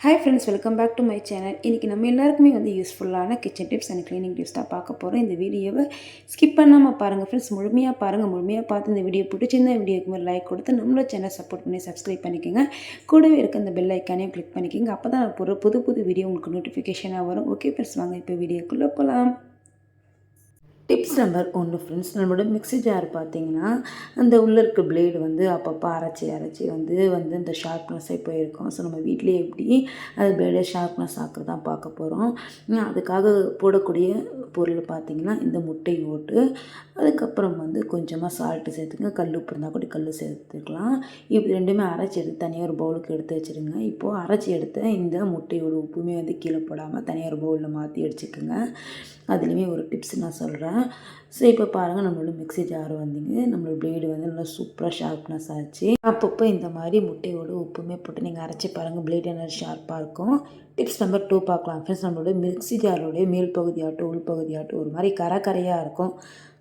Hi friends welcome back to my channel இன்றைக்கி நம்ம எல்லாருக்குமே வந்து யூஸ்ஃபுல்லான kitchen tips and cleaning tips தான் பார்க்க போகிறோம் இந்த வீடியோவை ஸ்கிப் பண்ணாமல் பாருங்கள் ஃப்ரெண்ட்ஸ் முழுமையாக பாருங்கள் முழுமையாக பார்த்து இந்த வீடியோ பிடிச்சிருந்தா வீடியோக்கு ஒரு லைக் கொடுத்து நம்மளோட சேனல் சப்போர்ட் பண்ணி சப்ஸ்கிரைப் பண்ணிக்கோங்க. கூடவே இருக்க அந்த பெல் ஐக்கானையும் கிளிக் பண்ணிக்கோங்க. அப்போ தான் நான் போகிற புது புது வீடியோ உங்களுக்கு நோட்டிஃபிகேஷனாக வரும். ஓகே ஃப்ரெண்ட்ஸ் வாங்க இப்போ வீடியோக்குள்ளே போகலாம் டிப்ஸ் நம்பர் ஒன்று ஃப்ரெண்ட்ஸ் நம்மளோட மிக்ஸி ஜார் பார்த்தீங்கன்னா அந்த உள்ளே இருக்க பிளேடு வந்து அப்பப்போ அரைச்சி அரைச்சி வந்து வந்து இந்த ஷார்ப்னஸே போயிருக்கோம். ஸோ நம்ம வீட்டிலேயே எப்படி அது பிளேடை ஷார்ப்னஸ் ஆக்குறது தான் பார்க்க போகிறோம் அதுக்காக போடக்கூடிய பொருள் பார்த்திங்கன்னா இந்த முட்டை ஓட்டு. அதுக்கப்புறம் வந்து கொஞ்சமாக சால்ட்டு சேர்த்துங்க. கல் உப்பு இருந்தால் கூட கல் சேர்த்துக்கலாம். இப்போ ரெண்டுமே அரைச்சி எடுத்து தனியாக ஒரு பவுலுக்கு எடுத்து வச்சுருங்க. இப்போது அரைச்சி எடுத்த இந்த முட்டையோட உப்புமே வந்து கீழே போடாமல் தனியாக ஒரு பவுலில் மாற்றி அடிச்சுக்கோங்க. அதுலேயுமே ஒரு டிப்ஸ் நான் சொல்கிறேன் ஸோ இப்போ பாருங்கள் நம்மளோட மிக்ஸி ஜார் வந்தீங்க. நம்மளோட ப்ளேடு வந்து நல்லா சூப்பராக ஷார்ப்னஸ் ஆச்சு. அப்பப்போ இந்த மாதிரி முட்டையோட உப்புமே போட்டு நீங்கள் அரைச்சி பாருங்கள் ப்ளேடு நல்லா ஷார்ப்பாக இருக்கும். டிப்ஸ் நம்பர் டூ பார்க்கலாம். ஃப்ரெண்ட்ஸ் நம்மளோட மிக்ஸி ஜாரோடைய மேல் பகுதியாகட்டும் உள்பகுதியாகட்டும் ஒரு மாதிரி கரை கரையாக இருக்கும்.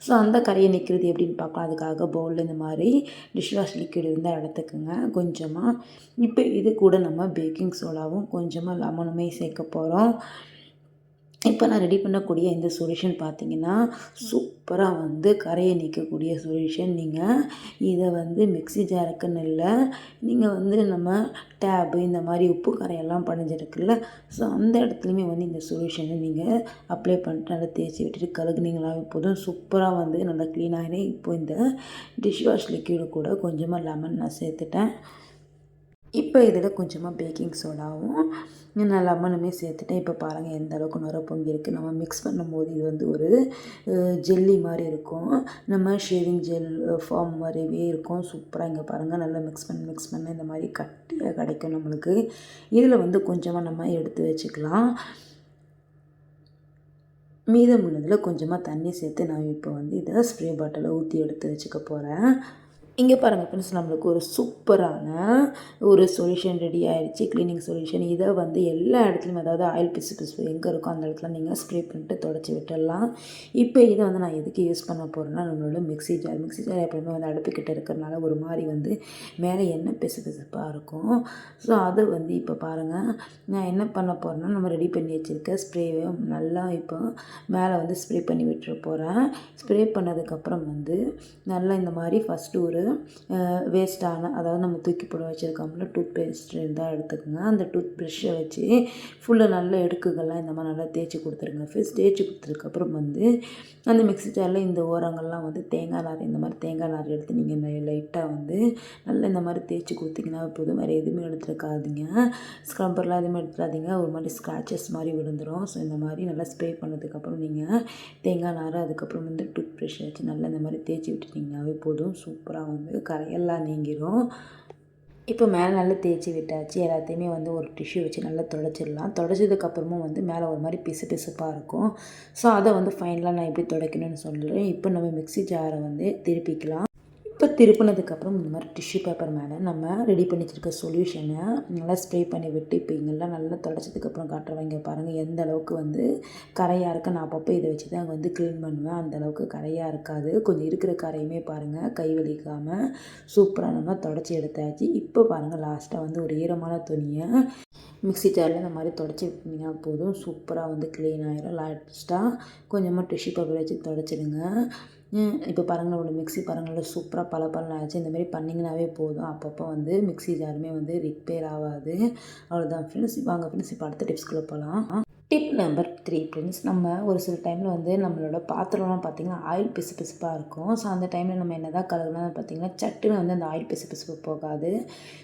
ஸோ அந்த கரையை நிற்கிறது எப்படின்னு பார்க்கலாம். அதுக்காக பவுலில் இந்த மாதிரி டிஷ் வாஷ் லிக்விட் இருந்தால் எடுத்துக்கோங்க. கொஞ்சமாக இப்போ இது கூட நம்ம பேக்கிங் சோடாவும் கொஞ்சமாக லெமனுமே சேர்க்க போகிறோம் இப்போ நான் ரெடி பண்ணக்கூடிய இந்த சொல்யூஷன் பார்த்தீங்கன்னா சூப்பராக வந்து கரையை நீக்கக்கூடிய சொல்யூஷன் நீங்கள் இதை வந்து மிக்சி ஜாருக்குன்னு இல்லை நீங்கள் வந்து நம்ம டேபு இந்த மாதிரி உப்பு கரையெல்லாம் பணிஞ்சிருக்குல்ல ஸோ அந்த இடத்துலையுமே வந்து இந்த சொல்யூஷனை நீங்கள் அப்ளை பண்ணிட்டு நல்லா தேய்ச்சி விட்டுட்டு கழுகுனீங்களாவே போதும். சூப்பராக வந்து நல்லா க்ளீன் இப்போ இந்த டிஷ் வாஷ் லிக்யூடு கூட கொஞ்சமாக லெமன் நான் சேர்த்துட்டேன். இப்போ இதில் கொஞ்சமாக பேக்கிங் சோடாவும் நான் லெமனுமே சேர்த்துட்டேன் இப்போ பாருங்கள் எந்த அளவுக்கு நுர பொங்கி நம்ம மிக்ஸ் பண்ணும்போது இது வந்து ஒரு ஜெல்லி மாதிரி இருக்கும். நம்ம ஷேவிங் ஜெல் ஃபார்ம் மாதிரியே இருக்கும். சூப்பராக இங்கே பாருங்கள் நல்லா மிக்ஸ் பண்ணி மிக்ஸ் பண்ண இந்த மாதிரி கட்டியாக கிடைக்கும் நம்மளுக்கு. இதில் வந்து கொஞ்சமாக நம்ம எடுத்து வச்சுக்கலாம். மீதம் உள்ளதில் கொஞ்சமாக தண்ணி சேர்த்து நான் இப்போ வந்து இதை ஸ்ப்ரே பாட்டிலை ஊற்றி எடுத்து வச்சுக்க போகிறேன் இங்கே பாருங்கள் ஃப்ரெண்ட்ஸ் நம்மளுக்கு ஒரு சூப்பரான ஒரு சொல்யூஷன் ரெடி ஆகிடுச்சு க்ளீனிங் சொல்யூஷன் இதை வந்து எல்லா இடத்துலையும் அதாவது ஆயில் பிசு பிசு எங்கே இருக்கோ அந்த இடத்துல நீங்கள் ஸ்ப்ரே பண்ணிட்டு தொடச்சி விட்டுடலாம். இப்போ இதை வந்து நான் எதுக்கு யூஸ் பண்ண போகிறேன்னா நம்மளோட மிக்ஸி ஜார் மிக்ஸி ஜார் எப்பவுமே வந்து அடுப்புக்கிட்ட இருக்கிறனால ஒரு மாதிரி வந்து மேலே என்ன பிசு பிசுப்பாக இருக்கும். ஸோ அதை வந்து இப்போ பாருங்கள் நான் என்ன பண்ண போகிறேன்னா நம்ம ரெடி பண்ணி வச்சுருக்க ஸ்ப்ரேவை நல்லா இப்போ மேலே வந்து ஸ்ப்ரே பண்ணி விட்டுற போகிறேன் ஸ்ப்ரே பண்ணதுக்கப்புறம் வந்து நல்லா இந்த மாதிரி ஃபஸ்ட்டு ஒரு வேஸ்ட்டான அதாவது நம்ம தூக்கி போட வச்சுருக்கோம்ல டூத் பேஸ்ட் இருந்தால் எடுத்துக்கோங்க. அந்த டூத் ப்ரெஷ்ஷை வச்சு ஃபுல்லாக நல்ல எடுக்குகள்லாம் இந்த மாதிரி நல்லா தேய்ச்சி கொடுத்துருங்க. ஃபஸ்ட் தேய்ச்சி கொடுத்ததுக்கப்புறம் வந்து அந்த மிக்சி ஜாரில் இந்த ஓரங்கள்லாம் வந்து தேங்காய் நார் இந்த மாதிரி தேங்காய் நார் எடுத்து நீங்கள் லைட்டாக வந்து நல்லா இந்த மாதிரி தேய்ச்சி கொடுத்தீங்கன்னா போதும். வேறு எதுவுமே எடுத்துருக்காதீங்க. ஸ்க்ரம்பர்லாம் எதுவுமே எடுத்துடாதீங்க. ஒரு மாதிரி ஸ்க்ராச்சஸ் மாதிரி விழுந்துடும் ஸோ இந்த மாதிரி நல்லா ஸ்ப்ரே பண்ணதுக்கப்புறம் நீங்கள் தேங்காய் நார் அதுக்கப்புறம் வந்து டூத் ப்ரெஷ் வச்சு நல்லா இந்த மாதிரி தேய்ச்சி விட்டுட்டிங்கனாவே போதும். சூப்பராக வந்து கரையெல்லாம் நீங்கிடும் இப்போ மேலே நல்லா தேய்ச்சி விட்டாச்சு. எல்லாத்தையுமே வந்து ஒரு டிஷ்யூ வச்சு நல்லா தொடச்சிடலாம். தொடச்சதுக்கப்புறமும் வந்து மேலே ஒரு மாதிரி பிசு பிசுப்பாக இருக்கும். ஸோ அதை வந்து ஃபைனலாக நான் எப்படி துடைக்கணும்னு சொல்கிறேன் இப்போ நம்ம மிக்ஸி ஜாரை வந்து திருப்பிக்கலாம். இப்போ திருப்பினதுக்கப்புறம் இந்த மாதிரி டிஷ்யூ பேப்பர் மேலே நம்ம ரெடி பண்ணி வச்சுருக்க சொல்யூஷனை நல்லா ஸ்ப்ரே பண்ணி விட்டு இப்போ இங்கெல்லாம் நல்லா தொடச்சதுக்கப்புறம் காட்டுறவங்க பாருங்கள் எந்த அளவுக்கு வந்து கரையாக இருக்குது நான் அப்பப்போ இதை வச்சு தான் வந்து க்ளீன் பண்ணுவேன். அந்த அளவுக்கு கரையாக இருக்காது. கொஞ்சம் இருக்கிற கரையுமே பாருங்கள் கை வலிக்காமல் சூப்பராக நம்ம தொடச்சி எடுத்தாச்சு. இப்போ பாருங்கள் லாஸ்ட்டாக வந்து ஒரு ஈரமான துணியை மிக்ஸி ஜாரில் இந்த மாதிரி தொடச்சி விட்டிங்கன்னா போதும். சூப்பராக வந்து க்ளீன் ஆகிடும் லாஸ்ட்டாக கொஞ்சமாக டிஷ்யூ பேப்பர் வச்சு தொடச்சிடுங்க. இப்போ பாருங்கள் நம்மளோட மிக்ஸி பாருங்கள் சூப்பராக பல பலன் ஆச்சு. இந்தமாரி பண்ணிங்கனாவே போதும். அப்பப்போ வந்து மிக்ஸி ஜாருமே வந்து ரிப்பேர் ஆகாது. அவ்வளோதான் ஃப்ரெண்ட்ஸ் வாங்க ஃப்ரெண்ட்ஸ் இப்போ அடுத்த டிப்ஸ்குள்ளே போகலாம் டிப் நம்பர் த்ரீ ஃப்ரெண்ட்ஸ் நம்ம ஒரு சில டைமில் வந்து நம்மளோட பாத்திரம்லாம் பார்த்திங்கன்னா ஆயில் பிசு பிசுப்பாக இருக்கும். ஸோ அந்த டைமில் நம்ம என்ன தான் கலகுனா பார்த்திங்கன்னா சட்டுன்னு வந்து அந்த ஆயில் பிசு பிசுப்பு போகாது.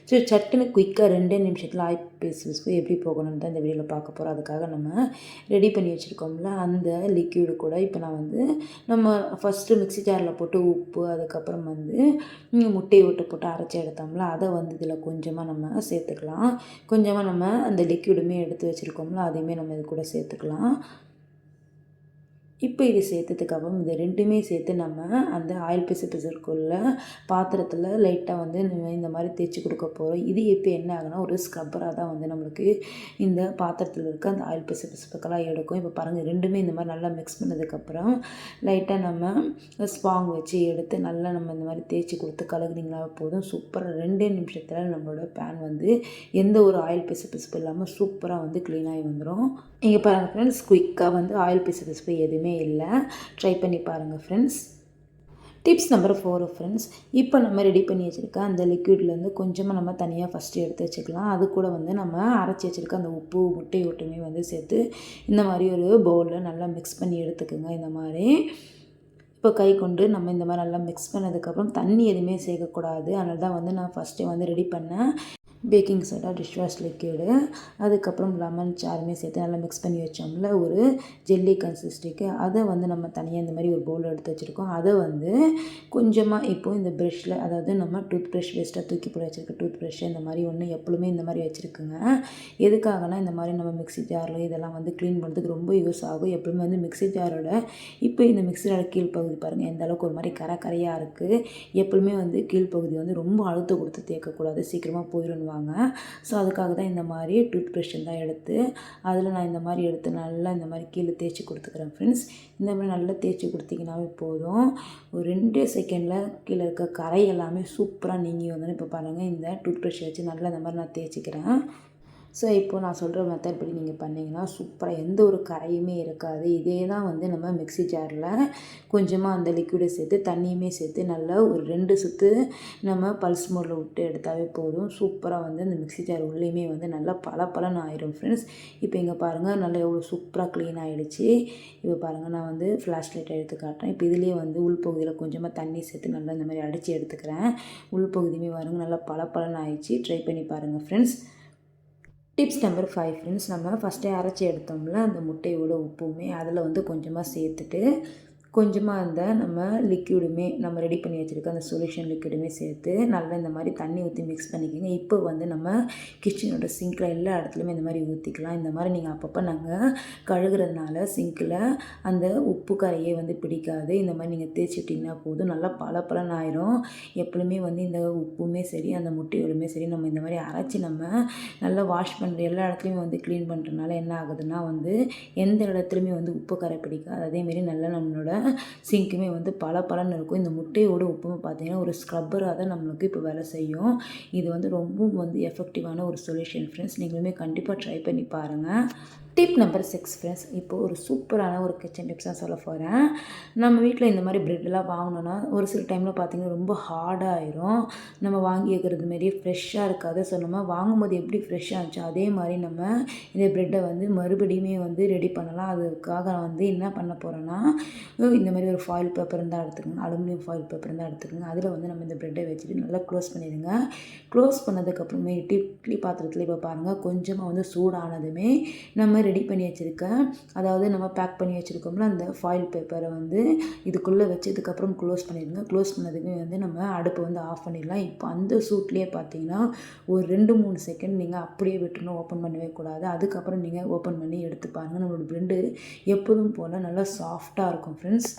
ஸோ சட்டுன்னு குயிக்காக ரெண்டே நிமிஷத்தில் ஆயில் பிசு பிசுப்பு எப்படி போகணும்னு தான் இந்த வீடியோவில் பார்க்க போகிறோம் அதுக்காக நம்ம ரெடி பண்ணி வச்சுருக்கோம்ல அந்த லிக்யூடு கூட. இப்போ நான் வந்து நம்ம ஃபஸ்ட்டு மிக்ஸி ஜாரில் போட்டு உப்பு அதுக்கப்புறம் வந்து முட்டையை விட்டு போட்டு அரைச்சி எடுத்தோம்ல அதை வந்து இதில் கொஞ்சமாக நம்ம சேர்த்துக்கலாம். கொஞ்சமாக நம்ம அந்த லிக்யூடுமே எடுத்து வச்சுருக்கோம்ல அதையுமே நம்ம இது கூட சேர்த்துக்கலாம். இப்போ இது சேர்த்ததுக்கப்புறம் இது ரெண்டுமே சேர்த்து நம்ம அந்த ஆயில் பிசு பிசுக்குள்ள பாத்திரத்தில் லைட்டாக வந்து இந்த மாதிரி தேய்ச்சி கொடுக்க போகிறோம் இது இப்போ என்ன ஆகுனா ஒரு ஸ்க்ரப்பராக தான் வந்து நம்மளுக்கு இந்த பாத்திரத்தில் இருக்க அந்த ஆயில் பிசு பிசுப்புக்கெல்லாம் எடுக்கும். இப்போ பாருங்கள் ரெண்டுமே இந்த மாதிரி நல்லா மிக்ஸ் பண்ணதுக்கப்புறம் லைட்டாக நம்ம ஸ்பாங் வச்சு எடுத்து நல்லா நம்ம இந்த மாதிரி தேய்ச்சி கொடுத்து கலகுனீங்களா போதும். சூப்பராக ரெண்டே நிமிஷத்தில் நம்மளோட பேன் வந்து எந்த ஒரு ஆயில் பிசு பிசுப்பு இல்லாமல் சூப்பராக வந்து க்ளீனாகி வந்துடும் இங்கே பாருங்கள் ஃப்ரெண்ட்ஸ் குயிக்காக வந்து ஆயில் பிசு பிசுப்பு எதுவுமே இல்லை. ட்ரை பண்ணி பாருங்கள் friends tips number four friends இப்போ நம்ம ரெடி பண்ணி வச்சுருக்க அந்த லிக்விட்லேருந்து கொஞ்சமாக நம்ம தனியாக ஃபஸ்ட்டு எடுத்து வச்சுக்கலாம். அது கூட வந்து நம்ம அரைச்சி வச்சுருக்க அந்த உப்பு முட்டை ஒட்டுமே வந்து சேர்த்து இந்த மாதிரி ஒரு பவுலில் நல்லா மிக்ஸ் பண்ணி எடுத்துக்கோங்க இந்த மாதிரி. இப்போ கை கொண்டு நம்ம இந்த மாதிரி நல்லா மிக்ஸ் பண்ணதுக்கப்புறம் தண்ணி எதுவுமே சேர்க்கக்கூடாது. அதனால தான் வந்து நான் ஃபஸ்ட்டு வந்து ரெடி பண்ணேன் baking soda dish wash liquid அதுக்கப்புறம் லெமன் சாருமே சேர்த்து நல்லா மிக்ஸ் பண்ணி வச்சோம்ல ஒரு ஜெல்லி கன்சிஸ்டிக்கு அதை வந்து நம்ம தனியாக இந்த மாதிரி ஒரு பவுல் எடுத்து வச்சுருக்கோம். அதை வந்து கொஞ்சமாக இப்போது இந்த ப்ரெஷ்ஷில் அதாவது நம்ம டூத் ப்ரஷ் வேஸ்ட்டாக தூக்கி போட வச்சுருக்க டூத் ப்ரஷ் இந்த மாதிரி ஒன்று எப்பொழுதுமே இந்த மாதிரி வச்சுருக்குங்க. எதுக்காகனா இந்த மாதிரி நம்ம மிக்ஸி ஜாரில் இதெல்லாம் வந்து க்ளீன் பண்ணுறதுக்கு ரொம்ப யூஸ் ஆகும். எப்பவுமே வந்து மிக்ஸி ஜாரோட இப்போ இந்த மிக்ஸியோட கீழ்ப்பகுதி பாருங்கள் எந்த அளவுக்கு ஒரு மாதிரி கரை கரையாக இருக்குது எப்பவுமே வந்து கீழ்ப்பகுதி வந்து ரொம்ப அழுத்த கொடுத்து தேய்க்கக்கூடாது. சீக்கிரமாக சொல்லுவாங்க ஸோ அதுக்காக தான் இந்த மாதிரி டூத் ப்ரஷ் தான் எடுத்து அதில் நான் இந்த மாதிரி எடுத்து நல்லா இந்த மாதிரி கீழே தேய்ச்சி கொடுத்துக்கிறேன் ஃப்ரெண்ட்ஸ் இந்த மாதிரி நல்லா தேய்ச்சி கொடுத்தீங்கன்னாவே போதும். ஒரு ரெண்டே செகண்டில் கீழே இருக்க கரை எல்லாமே சூப்பராக நீங்கி வந்தோன்னு இப்போ பாருங்கள் இந்த டூத் ப்ரஷ் வச்சு நல்லா இந்த மாதிரி நான் தேய்ச்சிக்கிறேன். ஸோ இப்போ நான் சொல்கிற மெத்தட் படி நீங்கள் பண்ணிங்கன்னா சூப்பராக எந்த ஒரு கரையுமே இருக்காது. இதே தான் வந்து நம்ம மிக்ஸி ஜாரில் கொஞ்சமாக அந்த லிக்விடை சேர்த்து தண்ணியுமே சேர்த்து நல்லா ஒரு ரெண்டு சுற்று நம்ம பல்ஸ் மோடில் விட்டு எடுத்தாவே போதும். சூப்பராக வந்து அந்த மிக்ஸி ஜார் உள்ளேயுமே வந்து நல்லா பல பலன் ஆயிரும் ஃப்ரெண்ட்ஸ் இப்போ இங்கே பாருங்கள் நல்லா எவ்வளோ சூப்பராக க்ளீன் ஆகிடுச்சு இப்போ பாருங்கள் நான் வந்து ஃப்ளாஷ் லைட் எடுத்து காட்டுறேன். இப்போ இதுலேயே வந்து உள்பகுதியில் கொஞ்சமாக தண்ணி சேர்த்து நல்லா இந்த மாதிரி அடித்து எடுத்துக்கிறேன். உள்பகுதியுமே பாருங்கள் நல்லா பல பலன் ஆயிடுச்சு. ட்ரை பண்ணி பாருங்கள் friends tips number five friends நம்ம ஃபஸ்ட்டே அரைச்சி எடுத்தோம்ல அந்த முட்டையோட உப்புமே அதில் வந்து கொஞ்சமாக சேர்த்துட்டு கொஞ்சமாக அந்த நம்ம லிக்யூடுமே நம்ம ரெடி பண்ணி வச்சுருக்க அந்த சொல்யூஷன் லிக்யூடுமே சேர்த்து நல்லா இந்த மாதிரி தண்ணி ஊற்றி மிக்ஸ் பண்ணிக்கோங்க. இப்போ வந்து நம்ம கிச்சனோட சிங்கில் எல்லா இடத்துலையுமே இந்த மாதிரி ஊற்றிக்கலாம் இந்த மாதிரி நீங்கள் அப்பப்போ நாங்கள் கழுகுறதுனால சிங்கில் அந்த உப்பு கரையே வந்து பிடிக்காது. இந்த மாதிரி நீங்கள் தேய்ச்சி விட்டிங்கன்னா போதும். நல்லா பல பலன் ஆயிரும். எப்பவுமே வந்து இந்த உப்புமே சரி அந்த முட்டையோடுமே சரி நம்ம இந்த மாதிரி அரைச்சி நம்ம நல்லா வாஷ் பண்ணுற எல்லா இடத்துலையுமே வந்து க்ளீன் பண்ணுறதுனால என்ன ஆகுதுன்னா வந்து எந்த இடத்துலையுமே வந்து உப்பு கரை பிடிக்காது. அதேமாரி நல்லா நம்மளோட சிங்க்குமே வந்து பல பலன்னு இருக்கும். இந்த முட்டையோட உப்புமை பார்த்தீங்கன்னா ஒரு ஸ்க்ரப்பராக தான் நம்மளுக்கு இப்போ வேலை செய்யும். இது வந்து ரொம்பவும் வந்து எஃபெக்டிவான ஒரு சொல்யூஷன் ஃப்ரெண்ட்ஸ் நீங்களுமே கண்டிப்பாக ட்ரை பண்ணி பாருங்கள் டிப் நம்பர் சிக்ஸ் ஃப்ரெண்ட்ஸ் இப்போ ஒரு சூப்பரான ஒரு கிச்சன் டிப்ஸ் தான் சொல்ல போகிறேன் நம்ம வீட்டில் இந்த மாதிரி ப்ரெட்லாம் வாங்கினோன்னா ஒரு சில டைமில் பார்த்திங்கன்னா ரொம்ப ஹார்டாகிரும் நம்ம வாங்கி வைக்கிறது மாரி ஃப்ரெஷ்ஷாக இருக்காது. ஸோ நம்ம வாங்கும்போது எப்படி ஃப்ரெஷ்ஷாக இருந்துச்சோ அதே மாதிரி நம்ம இந்த ப்ரெட்டை வந்து மறுபடியுமே வந்து ரெடி பண்ணலாம். அதுக்காக நான் வந்து என்ன பண்ண போகிறேன்னா இந்த மாதிரி ஒரு ஃபாயில் பேப்பர் இருந்தால் எடுத்துக்கோங்க. அலுமினியம் ஃபாயில் பேப்பர் இருந்தால் எடுத்துக்கோங்க. அதில் வந்து நம்ம இந்த ப்ரெட்டை வச்சுட்டு நல்லா க்ளோஸ் பண்ணிடுங்க. க்ளோஸ் பண்ணதுக்கப்புறமே இட்லி பாத்திரத்தில் இப்போ பாருங்கள் கொஞ்சமாக வந்து சூடானதுமே நம்ம ரெடி பண்ணி வச்சுருக்கேன். அதாவது நம்ம பேக் பண்ணி வச்சுருக்கோம்ல அந்த ஃபாயில் பேப்பரை வந்து இதுக்குள்ளே வச்சதுக்கப்புறம் க்ளோஸ் பண்ணிடுங்க. க்ளோஸ் பண்ணதுக்கு வந்து நம்ம அடுப்பை வந்து ஆஃப் பண்ணிடலாம். இப்போ அந்த சூட்லேயே பார்த்தீங்கன்னா ஒரு ரெண்டு மூணு செகண்ட் நீங்கள் அப்படியே விட்டுணும் ஓப்பன் பண்ணவே கூடாது. அதுக்கப்புறம் நீங்கள் ஓப்பன் பண்ணி எடுத்து பாருங்கள் நம்மளோட ப்ரெண்டு எப்போதும் போல் நல்லா சாஃப்டாக இருக்கும் ஃப்ரெண்ட்ஸ்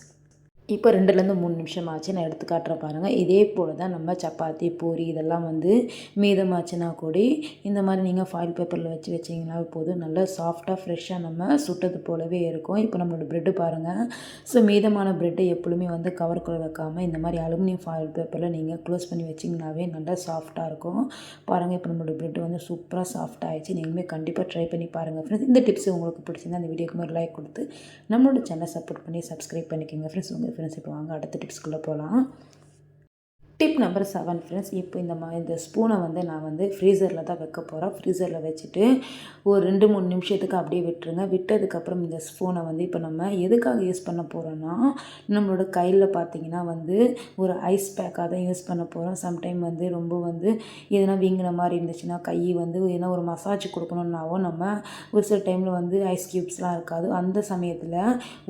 இப்போ ரெண்டுலேருந்து மூணு நிமிஷம் ஆச்சு நான் எடுத்து காட்டுறேன் பாருங்கள் இதே போல் தான் நம்ம சப்பாத்தி பூரி இதெல்லாம் வந்து மீதமாச்சுன்னா கூட இந்த மாதிரி நீங்கள் ஃபாயில் பேப்பரில் வச்சு வச்சிங்கன்னா போதும். நல்லா சாஃப்டாக ஃப்ரெஷ்ஷாக நம்ம சுட்டது போலவே இருக்கும். இப்போ நம்மளோட ப்ரெட்டு பாருங்கள் ஸோ மீதமான ப்ரெட்டை எப்பொழுதுமே வந்து கவருக்குள்ளே வைக்காமல் இந்த மாதிரி அலுமினியம் ஃபாயில் பேப்பரில் நீங்கள் க்ளோஸ் பண்ணி வச்சிங்கனாவே நல்லா சாஃப்டாக இருக்கும். பாருங்கள் இப்போ நம்மளோட ப்ரெட்டு வந்து சூப்பராக சாஃப்ட் ஆகிடுச்சு நீங்களுமே கண்டிப்பாக ட்ரை பண்ணி பாருங்கள் ஃப்ரெண்ட்ஸ் இந்த டிப்ஸ் உங்களுக்கு பிடிச்சிருந்தா அந்த வீடியோக்கு ஒரு லைக் கொடுத்து நம்மளோட சேனலை சப்போர்ட் பண்ணி சப்ஸ்கிரைப் பண்ணிக்கோங்க ஃப்ரெண்ட்ஸ் உங்கள் ஃப்ரெண்ட்ஸ் இப்போ வாங்க அடுத்த டிப்ஸ்குள்ளே போகலாம் டிப் நம்பர் செவன் ஃப்ரெண்ட்ஸ் இப்போ இந்த மா இந்த ஸ்பூனை வந்து நான் வந்து ஃப்ரீசரில் தான் வைக்க போகிறேன் ஃப்ரீசரில் வச்சுட்டு ஒரு ரெண்டு மூணு நிமிஷத்துக்கு அப்படியே விட்டுருங்க. விட்டதுக்கப்புறம் இந்த ஸ்பூனை வந்து இப்போ நம்ம எதுக்காக யூஸ் பண்ண போகிறோன்னா நம்மளோட கையில் பார்த்திங்கன்னா வந்து ஒரு ஐஸ் பேக்காக தான் யூஸ் பண்ண போகிறோம் சம்டைம் வந்து ரொம்ப வந்து எதனா வீங்கின மாதிரி இருந்துச்சுன்னா கை வந்து எதனா ஒரு மசாஜ் கொடுக்கணுன்னாவோ நம்ம ஒரு சில டைமில் வந்து ஐஸ் க்யூப்ஸ்லாம் இருக்காது. அந்த சமயத்தில்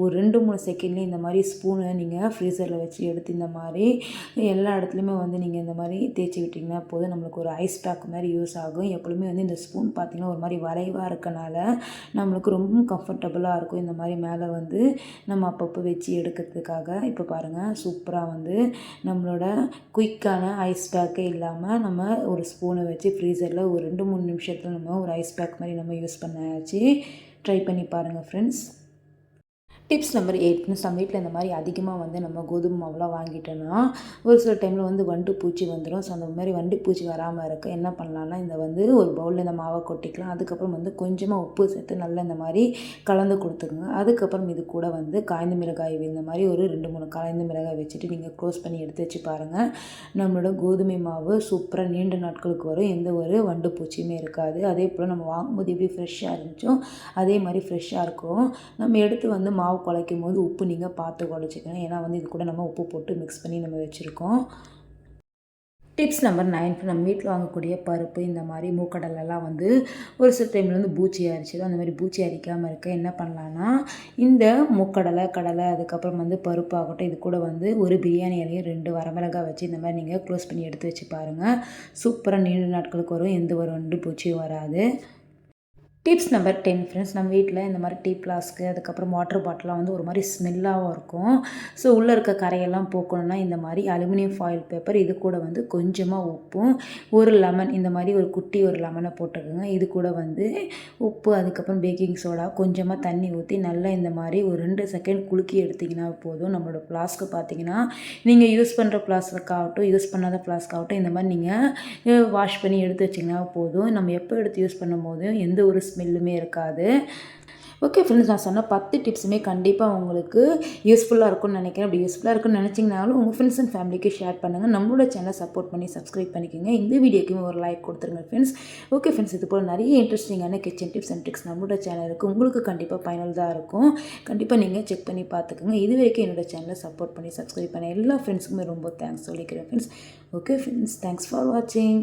ஒரு ரெண்டு மூணு செகண்ட்லேயும் இந்த மாதிரி ஸ்பூனை நீங்கள் ஃப்ரீசரில் வச்சு எடுத்து இந்த மாதிரி எல்லா இடத்துலையும் எல்லாத்துலேயுமே வந்து நீங்கள் இந்த மாதிரி தேய்ச்சி விட்டிங்கன்னா போதும். நம்மளுக்கு ஒரு ஐஸ் பேக் மாதிரி யூஸ் ஆகும். எப்பொழுதுமே வந்து இந்த ஸ்பூன் பார்த்திங்கன்னா ஒரு மாதிரி வளைவாக இருக்கனால நம்மளுக்கு ரொம்ப கம்ஃபர்டபுளாக இருக்கும். இந்த மாதிரி மேலே வந்து நம்ம அப்பப்போ வச்சு எடுக்கிறதுக்காக. இப்போ பாருங்கள் சூப்பராக வந்து நம்மளோட குயிக்கான ஐஸ் பேக்கே இல்லாமல் நம்ம ஒரு ஸ்பூனை வச்சு ஃப்ரீசரில் ஒரு ரெண்டு மூணு நிமிஷத்தில் நம்ம ஒரு ஐஸ் பேக் மாதிரி நம்ம யூஸ் பண்ணாச்சு. ட்ரை பண்ணி பாருங்கள் ஃப்ரெண்ட்ஸ் டிப்ஸ் நம்பர் எயிட்னு நம்ம வீட்டில் இந்த மாதிரி அதிகமாக வந்து நம்ம கோதுமை மாவுலாம் வாங்கிட்டோன்னா ஒரு சில டைமில் வந்து வண்டு பூச்சி வந்துடும் ஸோ அந்த மாதிரி வண்டு பூச்சி வராமல் இருக்க என்ன பண்ணலான்னா இந்த வந்து ஒரு பவுலில் இந்த மாவை கொட்டிக்கலாம். அதுக்கப்புறம் வந்து கொஞ்சமாக உப்பு சேர்த்து நல்லா இந்த மாதிரி கலந்து கொடுத்துக்குங்க. அதுக்கப்புறம் இது கூட வந்து காய்ந்த மிளகாய் இந்த மாதிரி ஒரு ரெண்டு மூணு காய்ந்த மிளகாய் வச்சுட்டு நீங்கள் க்ளோஸ் பண்ணி எடுத்து வச்சு பாருங்கள் நம்மளோட கோதுமை மாவு சூப்பராக நீண்ட நாட்களுக்கு வரும். எந்த ஒரு வண்டு பூச்சியுமே இருக்காது. அதே போல் நம்ம வாங்கும்போது எப்படி ஃப்ரெஷ்ஷாக இருந்துச்சோ அதே மாதிரி ஃப்ரெஷ்ஷாக இருக்கும். நம்ம எடுத்து வந்து மாவு குழைக்கும் போது உப்பு நீங்கள் பார்த்து குழைச்சிக்கணும் ஏன்னா வந்து இது கூட நம்ம உப்பு போட்டு மிக்ஸ் பண்ணி நம்ம வச்சுருக்கோம். டிப்ஸ் நம்பர் நைன் நம்ம வீட்டில் வாங்கக்கூடிய பருப்பு இந்த மாதிரி மூக்கடலெல்லாம் வந்து ஒரு சில டைமில் வந்து பூச்சி அரிச்சிடும். அந்த மாதிரி பூச்சி அரிக்காமல் இருக்க என்ன பண்ணலான்னா இந்த மூக்கடலை கடலை அதுக்கப்புறம் வந்து பருப்பு ஆகட்டும் இது கூட வந்து ஒரு பிரியாணி இலையும் ரெண்டு வரமிளகாய் வச்சு இந்த மாதிரி நீங்கள் க்ளோஸ் பண்ணி எடுத்து வச்சு பாருங்கள் சூப்பராக நீண்ட நாட்களுக்கு வரும். எந்த ஒரு ரெண்டு பூச்சியும் வராது. டிப்ஸ் நம்பர் டென் ஃப்ரெண்ட்ஸ் நம்ம வீட்டில் இந்த மாதிரி டீ ஃப்ளாஸ்க்கு அதுக்கப்புறம் வாட்டர் பாட்டிலாம் வந்து ஒரு மாதிரி ஸ்மெல்லாகவும் இருக்கும். ஸோ உள்ளே இருக்க கரையெல்லாம் போக்கணும்னா இந்த மாதிரி அலுமினியம் ஃபாயில் பேப்பர் இது கூட வந்து கொஞ்சமாக உப்பும் ஒரு லெமன் இந்த மாதிரி ஒரு குட்டி ஒரு லெமனை போட்டுக்கோங்க. இது கூட வந்து உப்பு அதுக்கப்புறம் பேக்கிங் சோடா கொஞ்சமாக தண்ணி ஊற்றி நல்லா இந்த மாதிரி ஒரு ரெண்டு செகண்ட் குலுக்கி எடுத்திங்கன்னா போதும். நம்மளோட ஃப்ளாஸ்க்கு பார்த்தீங்கன்னா நீங்கள் யூஸ் பண்ணுற ஃப்ளாஸ்க்காகட்டும் யூஸ் பண்ணாத ஃப்ளாஸ்க்காகட்டும் இந்த மாதிரி நீங்கள் வாஷ் பண்ணி எடுத்து வச்சிங்கன்னா போதும். நம்ம எப்போ எடுத்து யூஸ் பண்ணும்போது எந்த ஒரு ஸ்மெல்லுமே இருக்காது. ஓகே ஃப்ரெண்ட்ஸ் நான் சொன்ன பத்து டிப்ஸுமே கண்டிப்பாக உங்களுக்கு யூஸ்ஃபுல்லாக இருக்கும்னு நினைக்கிறேன். அப்படி யூஸ்ஃபுல்லாக இருக்குன்னு நினச்சிங்கனாலும் உங்கள் ஃப்ரெண்ட்ஸ் அண்ட் ஃபேமிலிக்கு ஷேர் பண்ணுங்கள் நம்மளோட சேனலை சப்போர்ட் பண்ணி சப்ஸ்கிரைப் பண்ணிக்கோங்க. இந்த வீடியோக்குமே ஒரு லைக் கொடுத்துருங்க ஃப்ரெண்ட்ஸ் ஓகே ஃப்ரெண்ட்ஸ் இது போல் நிறைய இன்ட்ரெஸ்டிங்கான கிச்சன் டிப்ஸ் அண்ட் ட்ரிக்ஸ் நம்மளோட இருக்குது உங்களுக்கு கண்டிப்பாக பயனுள்ளதாக இருக்கும். கண்டிப்பாக நீங்கள் செக் பண்ணி பார்த்துக்கோங்க. இது வரைக்கும் என்னோடய சேனலை சப்போர்ட் பண்ணி சப்ஸ்கிரைப் பண்ண எல்லா ஃப்ரெண்ட்ஸுக்குமே ரொம்ப தேங்க்ஸ் சொல்லிக்கிறேன் friends okay friends thanks for வாட்சிங்